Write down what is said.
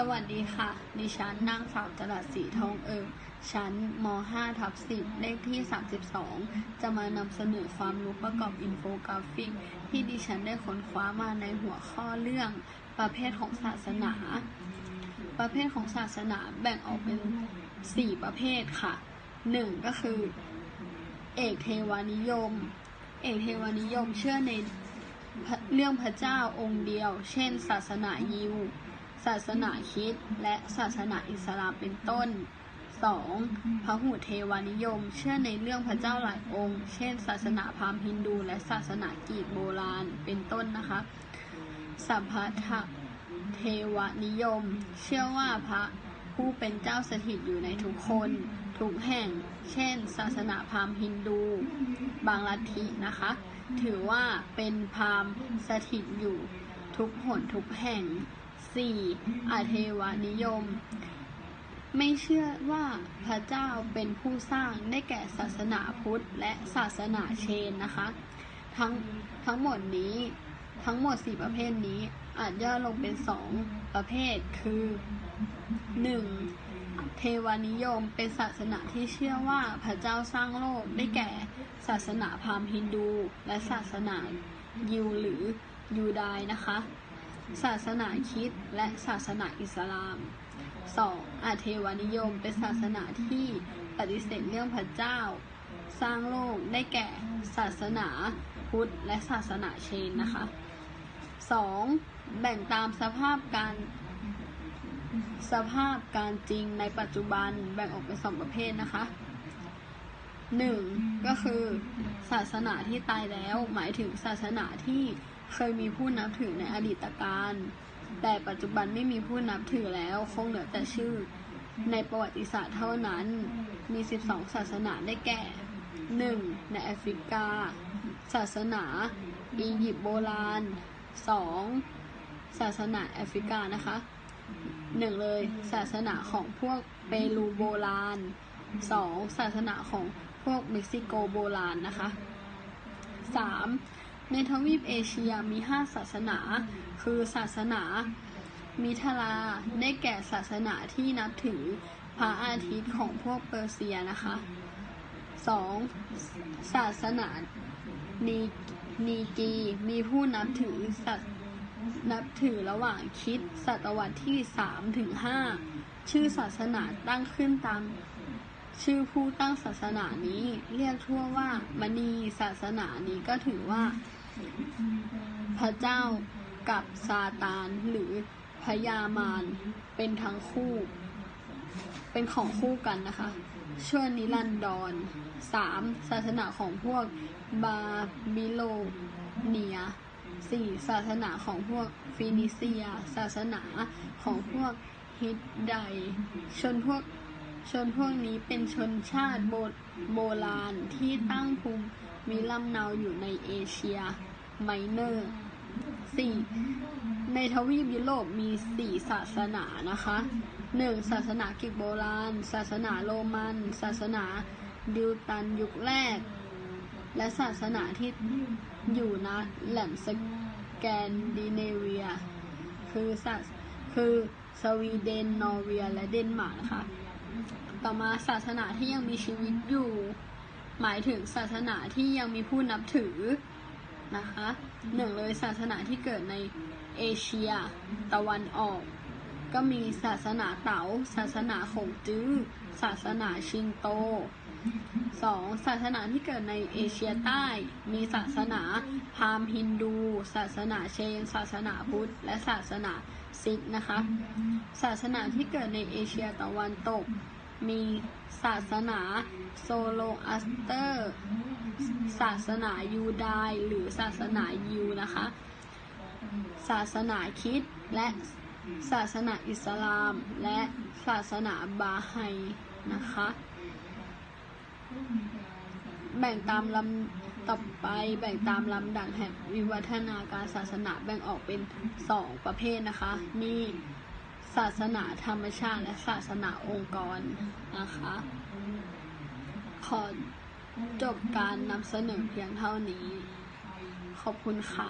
สวัสดีค่ะ ดิฉันนางสาวจรัสศรีทองเอิงชั้นม .5 ทับ10 เลขที่ 32 จะมานำเสนอความรู้ประกอบอินโฟกราฟิก ที่ดิฉันได้ค้นคว้ามาในหัวข้อเรื่อง ประเภทของศาสนา ประเภทของศาสนาแบ่งออกเป็น 4 ประเภทค่ะ 1. ก็คือ เอกเทวานิยม เอกเทวานิยมเชื่อในเรื่องพระเจ้าองค์เดียว เช่น ศาสนายิว ศาสนาคริสต์และศาสนาอิสลามเป็นต้น 2. พระหุเทวานิยม เชื่อในเรื่องพระเจ้าหลายองค์ เช่น ศาสนาพราหมณ์ฮินดู และศาสนากรีกโบราณ เป็นต้นนะคะ สัมพัทเทวนิยม เชื่อว่าพระผู้เป็นเจ้าสถิตอยู่ในทุกคน ทุกแห่ง เช่น ศาสนาพราหมณ์ฮินดู บางลัทธินะคะ ถือว่าเป็นพราหมณ์สถิตอยู่ทุกหนทุกแห่ง 4. อาเทวนิยม ไม่เชื่อว่าพระเจ้าเป็นผู้สร้างได้แก่ศาสนาพุทธและศาสนาเชนนะคะ ทั้งทั้งหมดนี้ทั้งหมด 4 ประเภทนี้อาจย่อลงเป็น 2 ประเภทคือ 1. เทวานิยมเป็นศาสนาที่เชื่อว่าพระเจ้าสร้างโลกได้แก่ ศาสนาพราหมณ์ฮินดู และศาสนายิวหรือยูดายนะคะ ศาสนาคริสต์และศาสนาอิสลาม 2. อาเทวานิยมเป็นศาสนาที่ปฏิเสธเรื่องพระเจ้า สร้างโลกได้แก่ศาสนาพุทธและศาสนาเชนนะคะ 2. แบ่งตามสภาพการสภาพการจริงในปัจจุบันแบ่งออกเป็นสองประเภทนะคะหนึ่งก็คือ ศาสนาที่ตายแล้วหมายถึงศาสนาที่ เคยมีผู้นับถือในอดีตการ แต่ปัจจุบันไม่มีผู้นับถือแล้ว คงเหลือแต่ชื่อ ในประวัติศาสตร์เท่านั้น มี 12 ศาสนาได้แก่ 1. ในแอฟริกา ศาสนาอียิปต์โบราณ 2. ศาสนาแอฟริกานะคะหนึ่งเลยศาสนาของพวกเปรูโบราณ 2. ศาสนาของพวกเม็กซิโกโบราณนะคะ 3. ในทวีปเอเชียมี5ศาสนา คือศาสนา มิทลาได้แก่ศาสนาที่นับถือพระอาทิตย์ของพวกเปอร์เซียนะคะ 2. ศาสนานีนีกีมีผู้นับถือศาสนับถือระหว่างคิดศตวรรษที่ 3 ถึง 5 ชื่อศาสนาตั้งขึ้นตาม ชื่อผู้ตั้งศาสนานี้ เรียกทั่วว่ามณีศาสนานี้ก็ถือว่า พระเจ้ากับซาตานหรือพยามารเป็นทั้งคู่ เป็นของคู่กันนะคะชั่วนิรันดรสามศาสนาของพวกบาบิโลเนียสี่ศาสนาของพวกฟินิเซีย ศาสนาของพวกฮิตไดชนพวก ชนพวกนี้เป็นชนชาติโบโบราณที่ตั้งภูมิมีลำเนาอยู่ในเอเชียไมเนอร์ 4. ในทวีปยุโรปมี 4 ศาสนานะคะ 1. ศาสนากรีกโบราณ ศาสนาโรมัน ศาสนาดิวตันยุคแรก และศาสนาที่อยู่ณแหลมสแกนดิเนเวีย คือศาสคือสวีเดน นอร์เวีย และเดนมาร์กนะคะ ต่อมาศาสนาที่ยังมีชีวิตอยู่ หมายถึงศาสนาที่ยังมีผู้นับถือนะคะหนึ่งเลยศาสนาที่เกิดในเอเชียตะวันออก ก็มีศาสนาเต๋าศาสนาขงจื้อศาสนาชิงโต สองศาสนาที่เกิดในเอเชียใต้ มีศาสนาพราหมณ์ฮินดู ศาสนาเชน ศาสนาพุทธ และศาสนาซิกนะคะ ศาสนาที่เกิดในเอเชียตะวันตก มีศาสนาโซโลอัสเตอร์ ศาสนายูดายหรือศาสนายิวนะคะ ศาสนาคิดและศาสนาอิสลาม และศาสนาบาไฮนะคะ แบ่งตามลำต่อไป แบ่งตามลำดับแห่งวิวัฒนาการศาสนาแบ่งออกเป็นสองประเภทนะคะมีศาสนาธรรมชาติและศาสนาองค์กรนะคะ ขอจบการนำเสนอเพียงเท่านี้ ขอบคุณค่ะ